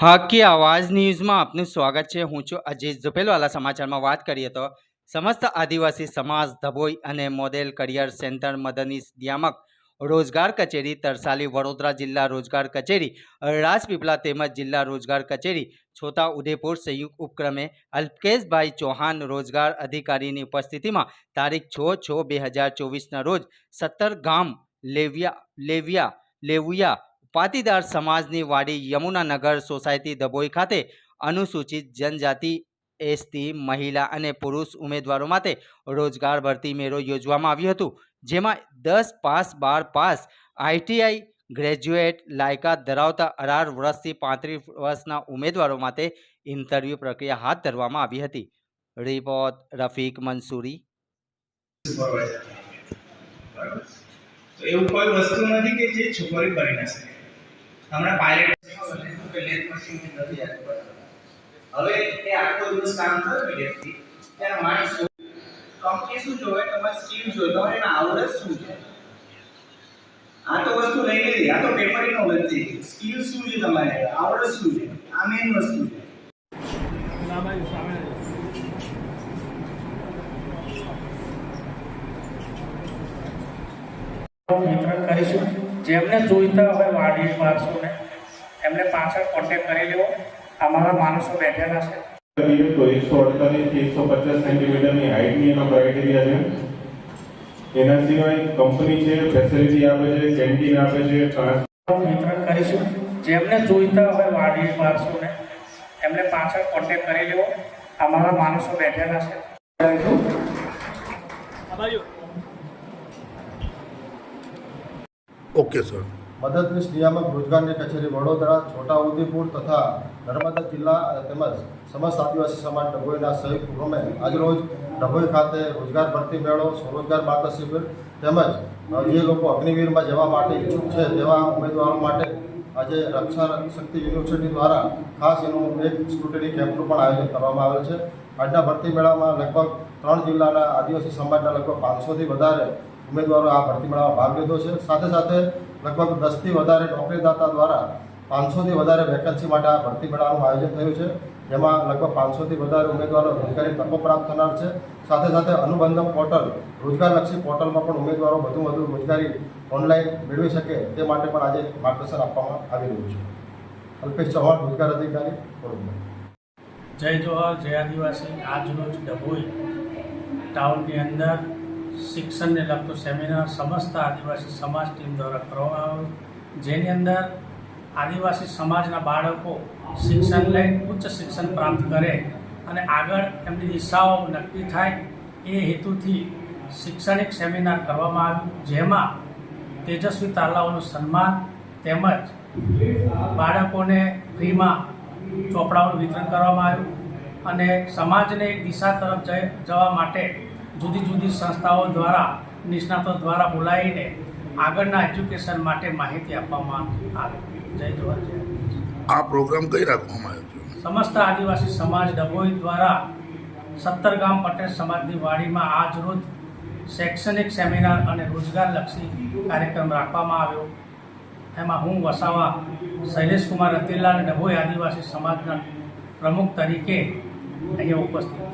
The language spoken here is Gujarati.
હાકી આવાજ ન્યૂઝમાં આપનું સ્વાગત છે. હું છું અજીત ઝુપેલવાલા સમાચારમાં વાત કરીએ તો સમસ્ત આદિવાસી સમાજ ધભોઈ અને મોડેલ કરિયર સેન્ટર મદની નિયામક રોજગાર કચેરી, તરસાલી, વડોદરા જિલ્લા રોજગાર કચેરી, રાજપીપળા તેમજ જિલ્લા રોજગાર કચેરી, છોટા ઉદેપુર સંયુક્ત ઉપક્રમે અલ્પકેશભાઈ ચૌહાણ રોજગાર અધિકારીની ઉપસ્થિતિમાં તારીખ છ છ બે હજાર ચોવીસના રોજ સત્તર ગામ લેવિયા લેવિયા, લેવુયા પાટીદાર સમાજની વાડી યમુનાનગર સોસાયટી દબોઈ ખાતે અનુસૂચિત જનજાતિ, એસટી, મહિલા અને પુરુષ ઉમેદવારો માટે રોજગાર ભરતી મેળો યોજવામાં આવ્યો હતું, જેમાં દસ પાસ બાર પાસ આઈટીઆઈ ગ્રેજ્યુએટ લાયકાત ધરાવતા અઢાર વર્ષથી પાંત્રીસ વર્ષના ઉમેદવારો માટે ઇન્ટરવ્યૂ પ્રક્રિયા હાથ ધરવામાં આવી હતી. રિપોર્ટ રફીક મંસૂરી. એવું કોઈ વસ્તુ નથી કે જે છોકરી કરી ના શકે. હમણાં પાયલટ લેથ મશીન નથી હવે એ આખો દિવસ કામ કરે વિદ્યાર્થી. ત્યારે માણસ કંપની શું જોવે? તમારી સ્કીમ જોવે. તમારે એના આવડત શું છે? આ તો વસ્તુ લઈ લીધી. આ તો પેપરની નોલેજ ગઈ સ્કિલ શું છે તમારે? આવડત શું છે? આ મેઇન વસ્તુ છે. વિતરણ કરીશું. જેમને જોઈતા હોય વાડી માણસોને એમને પાછળ કોન્ટેક્ટ કરી લેવો અમારા માણસો બેઠેલા છે. તો એકસો અડતાલીસથી એકસો પચાસ સેન્ટીમીટરની હાઇટની એનો ક્રાઇટેરિયા છે. એના સિવાય કંપની છે ફેસિલિટી આપે છે કેન્ટીન આપે છે વિતરણ કરીશું. જેમને જોઈતા હોય વાડી માણસોને એમને પાછળ કોન્ટેક્ટ કરી લેવો અમારા માણસો બેઠેલા છે. Okay, sir. મદદનીશ નિયામક રોજગારની કચેરી વડોદરા, છોટાઉદેપુર તથા નર્મદા જિલ્લા તેમજ સમસ્ત આદિવાસી સમાજ ડભોઈના સંયુક્ત ઉપક્રમે આજરોજ ડભોઈ ખાતે રોજગાર ભરતી મેળો, સ્વરોજગાર માર્ગ શિબિર તેમજ જે લોકો અગ્નિવીરમાં જવા માટે ઈચ્છુક છે તેવા ઉમેદવારો માટે આજે રક્ષા શક્તિ યુનિવર્સિટી દ્વારા ખાસ એનું એક સ્ક્રુટની કેમ્પનું પણ આયોજન કરવામાં આવેલ છે. આજના ભરતી મેળામાં લગભગ ત્રણ જિલ્લાના આદિવાસી સમાજના લગભગ પાંચસોથી વધારે ઉમેદવારો આ ભરતી મેળામાં ભાગ લીધો છે. સાથે સાથે લગભગ દસથી વધારે નોકરીદાતા દ્વારા પાંચસોથી વધારે વેકન્સી માટે આ ભરતી મેળાનું આયોજન થયું છે. જેમાં લગભગ પાંચસોથી વધારે ઉમેદવારો રોજગારી તકો પ્રાપ્ત થનાર છે. સાથે સાથે અનુબંધમ પોર્ટલ, રોજગારલક્ષી પોર્ટલમાં પણ ઉમેદવારો વધુ વધુ રોજગારી ઓનલાઈન મેળવી શકે તે માટે પણ આજે માર્ગદર્શન આપવામાં આવી રહ્યું છે. અલ્પેશ ચૌહાણ, રોજગાર અધિકારી, વડોદરા. જય જોહર, જય આદિવાસી. આજરોજ ડભોઈ ટાઉનની અંદર શિક્ષણને લગતો સેમિનાર સમસ્ત આદિવાસી સમાજ ટીમ દ્વારા કરવામાં આવ્યો. જેની અંદર આદિવાસી સમાજના બાળકો શિક્ષણ લઈ ઉચ્ચ શિક્ષણ પ્રાપ્ત કરે અને આગળ એમની દિશાઓ નક્કી થાય એ હેતુથી શૈક્ષણિક સેમિનાર કરવામાં આવ્યું. જેમાં તેજસ્વી તાલાઓનું સન્માન તેમજ બાળકોને ફ્રીમાં ચોપડાઓનું વિતરણ કરવામાં આવ્યું અને સમાજને એક દિશા તરફ જવા માટે જુદી જુદી સંસ્થાઓ દ્વારા નિષ્ણાતો દ્વારા બોલાવીને આગળના એજ્યુકેશન માટે માહિતી આપવામાં આવી. જય જોહર જય આ પ્રોગ્રામ કઈ રાખવામાં આવ્યો છે? સમસ્ત આદિવાસી સમાજ ડભોઈ દ્વારા સત્તર ગામ પટેલ સમાજની વાડીમાં આજ રોજ શૈક્ષણિક સેમિનાર અને રોજગારલક્ષી કાર્યક્રમ રાખવામાં આવ્યો. એમાં હું વસાવા શૈલેષ કુમાર રતિલાલ ડભોઈ આદિવાસી સમાજના પ્રમુખ તરીકે અહીંયા ઉપસ્થિત